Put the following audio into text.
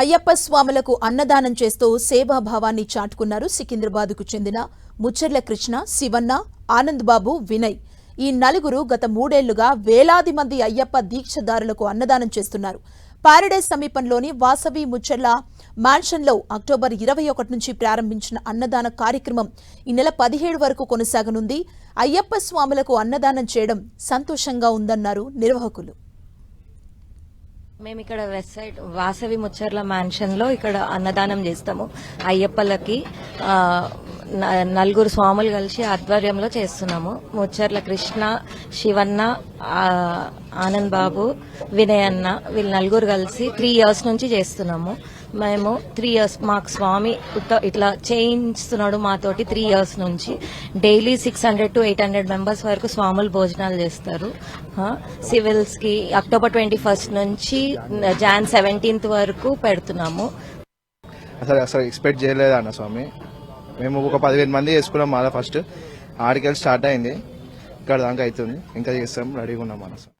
అయ్యప్ప స్వాములకు అన్నదానం చేస్తూ సేవాభావాన్ని చాటుకున్నారు సికింద్రాబాద్కు చెందిన ముచ్చర్ల కృష్ణ శివన్న ఆనంద్ బాబు వినయ్. ఈ నలుగురు గత మూడేళ్ళుగా వేలాది మంది అయ్యప్ప దీక్షదారులకు అన్నదానం చేస్తున్నారు. పారడైస్ సమీపంలోని వాసవి ముచ్చర్ల మ్యాన్షన్లో అక్టోబర్ ఇరవై ఒకటి నుంచి ప్రారంభించిన అన్నదాన కార్యక్రమం ఈ నెల పదిహేడు వరకు కొనసాగనుంది. అయ్యప్ప స్వాములకు అన్నదానం చేయడం సంతోషంగా ఉందన్నారు నిర్వాహకులు. మేము ఇక్కడ వెస్ట్ సైడ్ వాసవి ముచ్చర్ల మ్యాన్షన్లో ఇక్కడ అన్నదానం చేస్తాము. అయ్యప్పలకి నలుగురు స్వాములు కలిసి ఆధ్వర్యంలో చేస్తున్నాము. ముచ్చర్ల కృష్ణ శివన్న ఆనంద్ బాబు వినయ్ అన్న వీళ్ళు నలుగురు కలిసి త్రీ ఇయర్స్ నుంచి చేస్తున్నాము. మేము త్రీ ఇయర్స్ మాకు స్వామి ఇట్లా చేయించుతున్నాడు మాతోటి త్రీ ఇయర్స్ నుంచి. Daily six hundred to eight hundred members వరకు స్వాములు భోజనాలు చేస్తారు. సివిల్స్కి అక్టోబర్ ట్వంటీ ఫస్ట్ నుంచి జాన్ సెవెంటీన్త్ వరకు పెడుతున్నాము. అసలు అసలు ఎక్స్పెక్ట్ చేయలేదన్న స్వామి. మేము ఒక పదిహేను మంది వేసుకున్నాం మాలా ఫస్ట్ ఆడికెళ్ళి స్టార్ట్ అయింది. ఇక్కడ దాకా అవుతుంది. ఇంకా చేస్తాం. రెడీగా ఉన్నాం మన.